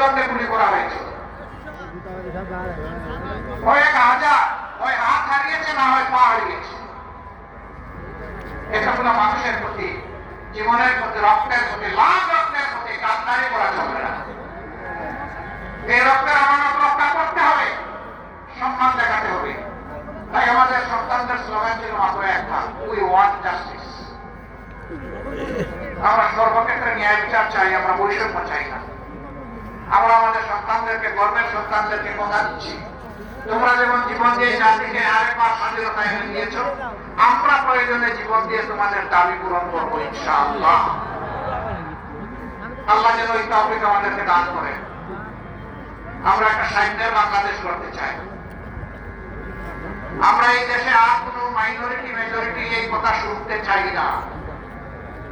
মৃত্যুদণ্ডে গুলি করা হয়েছিল হয় এক হাজার হাত হারিয়েছে, না হয় পা হারিয়েছে। মানুষের প্রতি জীবনের প্রতি রক্তের প্রতি রক্তের প্রতি গাদ্দারি করা চলবে না। এই রক্তের আমানত রক্ষা করতে হবে, সম্মান দেখাতে হবে। তাই আমাদের সন্তানদের স্লোগান ছিল মাত্র একটা উই ওয়ান্ট জাস্টিস আমরা সর্বক্ষেত্রে ন্যায় বিচার চাই, আমরা বৈষম্য চাই না। আমরা আমাদের সন্তানদেরকে গর্বের সন্তানদেরকে কথা তোমরা যেমন জীবন দিয়ে জাতিকে আরেকবার স্বাধীনতা এনে দিয়েছ, আমরা প্রয়োজনে জীবন দিয়ে তোমাদের দাবি পূরণ করব, ইনশাআল্লাহ। আল্লাহ যেন এই তহবিক আমাদেরকে দান করে আমরা একটা সাহিত্যের বাংলাদেশ করতে চাই। আমরা এই দেশে আর কোনো মাইনরিটি মেজরিটি এই কথা শুনতে চাই না।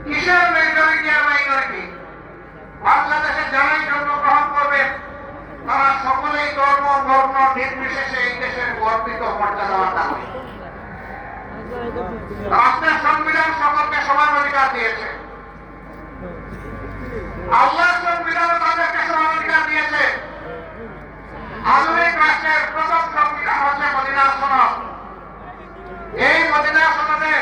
কিসের মেজরিটি আর মাইনরিটি বাংলাদেশে যারাই জন্মগ্রহণ করবে তারা সকলেই ধর্ম বর্ণ আধুনিক রাষ্ট্রের প্রথম সংবিধান হচ্ছে মদিনা সনদ এই মদিনা সনদে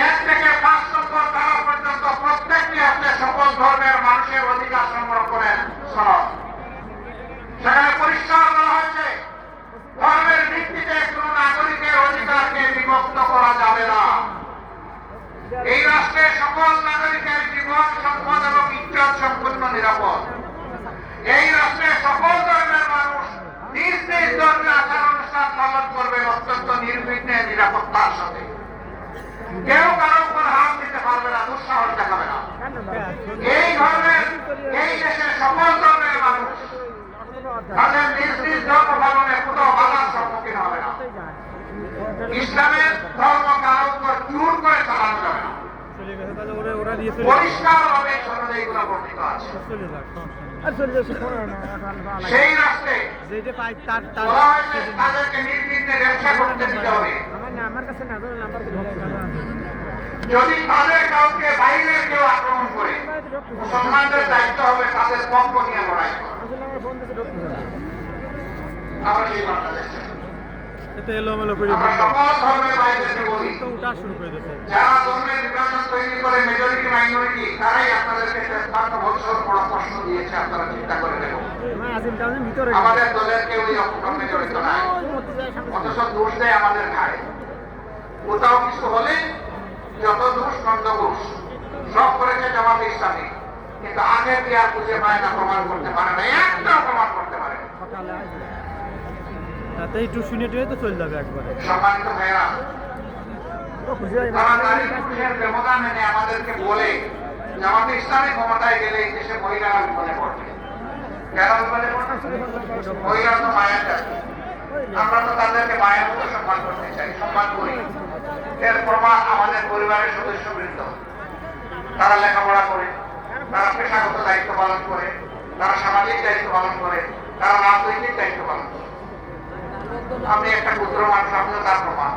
এক থেকে পাঁচ নম্বর ধারা পর্যন্ত প্রত্যেকটি হচ্ছে সকল ধর্মের মানুষের অধিকার সংরক্ষণের সনদ সেখানে পরিষ্কার বলা হয়েছে ধর্মের ভিত্তিতে কোন নাগরিকের অধিকারকে বিভক্ত করা যাবে না এই রাষ্ট্রে সকল নাগরিকের জীবন, সম্পদ এবং ইজ্জত সম্পূর্ণ নিরাপদ। এই রাষ্ট্রে সকল ধর্মের মানুষ নিজ নিজ ধর্মের আচার অনুষ্ঠান পালন করবে অত্যন্ত নির্বিঘ্নে নিরাপত্তার সাথে। কেউ কারও উপর হাত দিতে পারবে না, দুঃসাহস দেখাবে না। এই ধর্মের, এই দেশের সকল ধর্মের মানুষ তাদের নিজ নিজ ধর্ম পালনে কোথাও বাধার সম্মুখীন হবে না ইসলামের ধর্ম কারও উপর জোর করে চালানো যাবে না এগুলো বর্ণিত আছে। সেই রাষ্ট্রে তাদেরকে নির্বিঘ্নে ব্যবসা করতে দিতে হবে। যদি তাদের কাউকে বাইরে কেউ আক্রমণ করে মুসলমানদের দায়িত্ব হবে তাদের পক্ষ নিয়ে লড়াই এতে এলোমেলো করে সকল ধর্মের বলি যারা ধর্মের করে মেজরিটি মাইনরিটি তারাই আপনাদেরকে পাঁচ বছর বড় প্রশ্ন দিয়েছে আপনারা চিন্তা করে ভিতরে আমাদের দলের কেউ এই অপকর্মে জড়িত নাই। অথচ দোষ দেয় আমাদের ঘাড়ে। কোথাও কিছু হলে যত দোষ নন্দ ঘোষ সব করেছে জামাত ইসলামী। কিন্তু আগের কি আর খুঁজে পায় না প্রমাণ করতে পারে না একটাও প্রমাণ করতে পারে তাতে একটু শুনে টুয়ে তো চলে যাবে একবারে। সম্মানিত ভাইয়েরা ব্যবধান জামাত ইসলামী ক্ষমতায় গেলে এই দেশে মহিলারা বিপদে পড়বে। কেন বিপদে পড়বে? মহিলা তো মায়ের জাতি। আমরা তো তাদেরকে মায়ের মতো সম্মান করতে চাই, সম্মান করি। এর প্রমাণ আমাদের পরিবারের সদস্যবৃন্দ তারা লেখাপড়া করে, তারা পেশাগত দায়িত্ব পালন করে, তারা সামাজিক দায়িত্ব পালন করে, তারা রাজনৈতিক দায়িত্ব পালন করে। আমি একটা ক্ষুদ্র মানুষ আমিও তার প্রমাণ।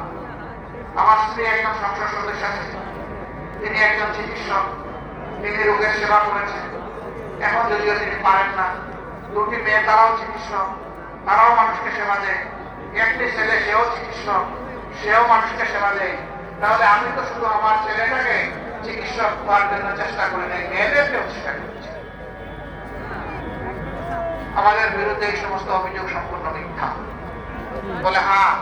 আমার স্ত্রী একজন সংসদ সদস্য ছিলেন তিনি একজন চিকিৎসক। তিনি রোগের সেবা করেছেন এখন যদিও তিনি পারেন না, দুটি মেয়ে তারাও চিকিৎসক, তারাও মানুষকে সেবা দেয়। একটি ছেলে, সেও চিকিৎসক, সেও মানুষকে সেবা দেয়। তাহলে আমি তো শুধু আমার ছেলেটাকে চিকিৎসক হওয়ার জন্য চেষ্টা করি নাই, মেয়েদেরকেও চেষ্টা করছি। আমাদের বিরুদ্ধে এই সমস্ত অভিযোগ সম্পূর্ণ মিথ্যা। বলে হ্যাঁ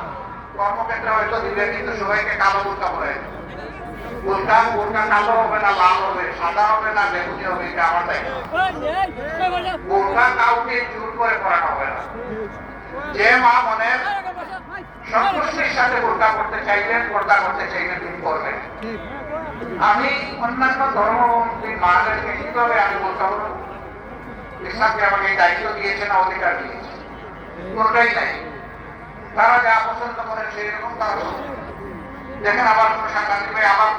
কর্মক্ষেত্রে হয়তো দিলে কিন্তু সবাইকে কালো বোরকা পরে হবে হবে হবে হবে আমার হবে আমি অন্যান্য ধর্মবন্ধী মাদেরকে কীভাবে আমি বোরকা করব ইসলামকে আমাকে দায়িত্ব দিয়েছে না, অধিকার দিয়েছে। কোনটাই নাই। তারা যা পছন্দ করেন সেই রকম তারা দেখেন আবার কোন সাংবাদিক ভাই আবার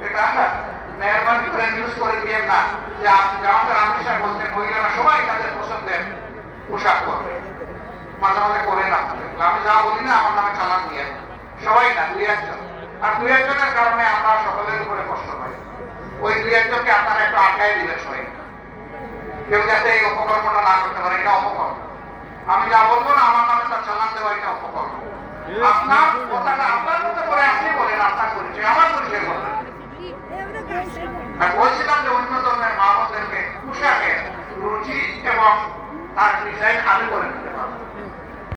এটা মেহরবানি করে নিউজ করে দিয়ে না যে আপনি জামাতের আমিষা বলতে মহিলারা সবাই তাদের পছন্দের পোশাক করবে মাঝে মাঝে করে না আমি বলি না, আমার নামে চালান দিয়ে সবাই না, দুই একজন। আর দুই একজনের কারণে আমরা সকলের উপরে কষ্ট পাই। ওই দুই একজনকে আপনারা একটু আটকাই দিবেন সবাই। কেউ যাতে এই অপকর্মটা না করতে আমি যা বলব না, আমার নামে তার চালান দেওয়া, এটা অপকর্ম। আপনার কথাটা আপনার মধ্যে করে আপনি বলেন, আপনার পরিচয়, আমার পরিচয় বলবেন আমি বলছিলাম যে অন্য ধর্মের মা বোনদেরকে পোশাকের রুচি এবং তার ডিজাইন আমি দেব।